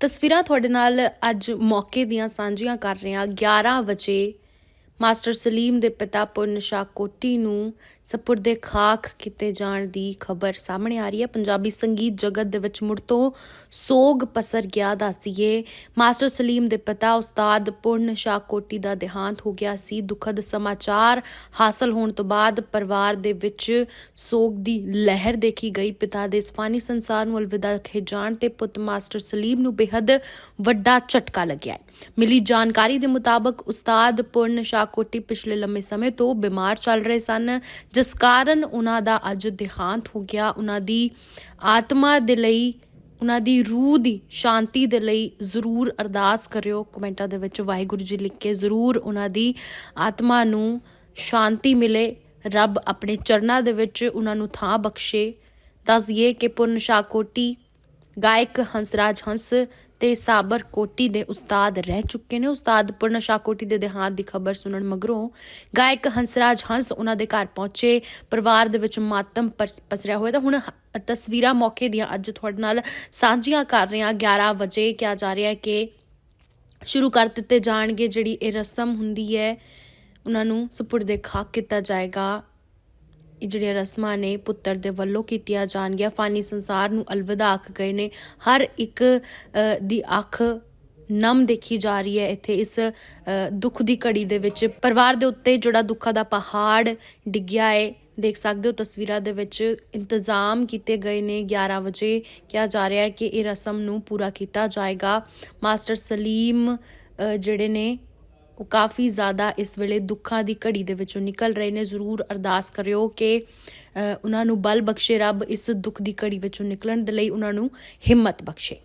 ਤਸਵੀਰਾਂ ਤੁਹਾਡੇ ਨਾਲ ਅੱਜ ਮੌਕੇ ਦੀਆਂ ਸਾਂਝੀਆਂ ਕਰ ਰਹੇ ਹਾਂ। 11 ਵਜੇ ਮਾਸਟਰ ਸਲੀਮ ਦੇ ਪਿਤਾ ਪੁੰਨ ਸ਼ਾਹ ਕੋਟੀ ਨੂੰ ਸਪੁਰਦੇ ਖਾਕ ਕੀਤੇ ਜਾਣ ਦੀ ਖਬਰ ਸਾਹਮਣੇ ਆ ਰਹੀ ਹੈ। ਪੰਜਾਬੀ ਸੰਗੀਤ ਜਗਤ ਦੇ ਵਿੱਚ ਮੁੜ ਤੋਂ ਸੋਗ ਪਸਰ ਗਿਆ ਦੱਸੀਏ ਮਾਸਟਰ ਸਲੀਮ ਦੇ ਪਿਤਾ ਉਸਤਾਦ ਪੁੰਨ ਸ਼ਾਹ ਕੋਟੀ ਦਾ ਦੇਹਾਂਤ ਹੋ ਗਿਆ ਸੀ। ਦੁਖਦ ਸਮਾਚਾਰ ਹਾਸਲ ਹੋਣ ਤੋਂ ਬਾਅਦ ਪਰਿਵਾਰ ਦੇ ਵਿੱਚ ਸੋਗ ਦੀ ਲਹਿਰ ਦੇਖੀ ਗਈ। ਪਿਤਾ ਦੇ ਇਸ ਫਾਨੀ ਸੰਸਾਰ ਨੂੰ ਅਲਵਿਦਾ ਕਹੇ ਜਾਣ ਤੇ ਪੁੱਤ ਮਾਸਟਰ ਸਲੀਮ ਨੂੰ ਬੇਹੱਦ ਵੱਡਾ ਝਟਕਾ ਲੱਗਿਆ ਹੈ। ਮਿਲੀ ਜਾਣਕਾਰੀ ਦੇ ਮੁਤਾਬਕ ਉਸਤਾਦ ਪੁਰਨ ਸ਼ਾਹ ਕੋਟੀ ਪਿਛਲੇ ਲੰਮੇ ਸਮੇਂ ਤੋਂ ਬਿਮਾਰ ਚੱਲ ਰਹੇ ਸਨ, ਜਿਸ ਕਾਰਨ ਉਹਨਾਂ ਦਾ ਅੱਜ ਦੇਹਾਂਤ ਹੋ ਗਿਆ। ਉਹਨਾਂ ਦੀ ਆਤਮਾ ਦੇ ਲਈ, ਉਹਨਾਂ ਦੀ ਰੂਹ ਦੀ ਸ਼ਾਂਤੀ ਦੇ ਲਈ ਜ਼ਰੂਰ ਅਰਦਾਸ ਕਰਿਓ। ਕਮੈਂਟਾਂ ਦੇ ਵਿੱਚ ਵਾਹਿਗੁਰੂ ਜੀ ਲਿਖ ਕੇ ਜ਼ਰੂਰ ਉਹਨਾਂ ਦੀ ਆਤਮਾ ਨੂੰ ਸ਼ਾਂਤੀ ਮਿਲੇ। ਰੱਬ ਆਪਣੇ ਚਰਨਾਂ ਦੇ ਵਿੱਚ ਉਹਨਾਂ ਨੂੰ ਥਾਂ ਬਖਸ਼ੇ। ਦੱਸ ਦਈਏ ਕਿ ਪੁਰਨ ਸ਼ਾਹ ਕੋਟੀ ਗਾਇਕ ਹੰਸਰਾਜ ਹੰਸ ਤੇ ਸਾਬਰ ਕੋਟੀ ਦੇ ਉਸਤਾਦ ਰਹਿ ਚੁੱਕੇ ਨੇ। ਉਸਤਾਦ ਪੁਰਨ ਸ਼ਾਹ ਕੋਟੀ ਦੇ ਦੇਹਾਂਤ ਦੀ ਖਬਰ ਸੁਣਨ ਮਗਰੋਂ ਗਾਇਕ ਹੰਸਰਾਜ ਹੰਸ ਉਹਨਾਂ ਦੇ ਘਰ ਪਹੁੰਚੇ। ਪਰਿਵਾਰ ਦੇ ਵਿੱਚ ਮਾਤਮ ਪਸ- ਪਸਰਿਆ ਹੋਇਆ ਤਾਂ ਹੁਣ ਤਸਵੀਰਾਂ ਮੌਕੇ ਦੀਆਂ ਅੱਜ ਤੁਹਾਡੇ ਨਾਲ ਸਾਂਝੀਆਂ ਕਰ ਰਹੇ ਹਾਂ। 11 ਵਜੇ ਕਿਹਾ ਜਾ ਰਿਹਾ ਹੈ ਕਿ ਸ਼ੁਰੂ ਕਰ ਦਿੱਤੇ ਜਾਣਗੇ ਜਿਹੜੀ ਇਹ ਰਸਮ ਹੁੰਦੀ ਹੈ। ਉਹਨਾਂ ਨੂੰ ਸਪੁਰਦੇ ਖਾਕ ਕੀਤਾ ਜਾਏਗਾ। ਜਿਹੜੀਆਂ ਰਸਮਾਂ ਨੇ ਪੁੱਤਰ ਦੇ ਵੱਲੋਂ ਕੀਤੀਆਂ ਜਾਣਗੀਆਂ, ਫਾਨੀ ਸੰਸਾਰ ਨੂੰ ਅਲਵਿਦਾ ਆਖ ਗਏ ਨੇ। ਹਰ ਇੱਕ ਦੀ ਅੱਖ ਨਮ ਦੇਖੀ ਜਾ ਰਹੀ ਹੈ ਇੱਥੇ ਇਸ ਦੁੱਖ ਦੀ ਘੜੀ ਦੇ ਵਿੱਚ। ਪਰਿਵਾਰ ਦੇ ਉੱਤੇ ਜਿਹੜਾ ਦੁੱਖਾਂ ਦਾ ਪਹਾੜ ਡਿੱਗਿਆ ਹੈ, ਦੇਖ ਸਕਦੇ ਹੋ ਤਸਵੀਰਾਂ ਦੇ ਵਿੱਚ ਇੰਤਜ਼ਾਮ ਕੀਤੇ ਗਏ ਨੇ। 11 ਵਜੇ ਕਿਹਾ ਜਾ ਰਿਹਾ ਹੈ ਕਿ ਇਹ ਰਸਮ ਨੂੰ ਪੂਰਾ ਕੀਤਾ ਜਾਏਗਾ। ਮਾਸਟਰ ਸਲੀਮ ਜਿਹੜੇ ਨੇ ਉਹ ਕਾਫੀ ਜ਼ਿਆਦਾ ਇਸ ਵੇਲੇ ਦੁੱਖਾਂ ਦੀ ਘੜੀ ਦੇ ਵਿੱਚੋਂ ਨਿਕਲ ਰਹੇ ਨੇ। ਜ਼ਰੂਰ ਅਰਦਾਸ ਕਰਿਓ ਕਿ ਉਹਨਾਂ ਨੂੰ ਬਲ ਬਖਸ਼ੇ, ਰੱਬ ਇਸ ਦੁੱਖ ਦੀ ਘੜੀ ਵਿੱਚੋਂ ਨਿਕਲਣ ਦੇ ਲਈ ਉਹਨਾਂ ਨੂੰ ਹਿੰਮਤ ਬਖਸ਼ੇ।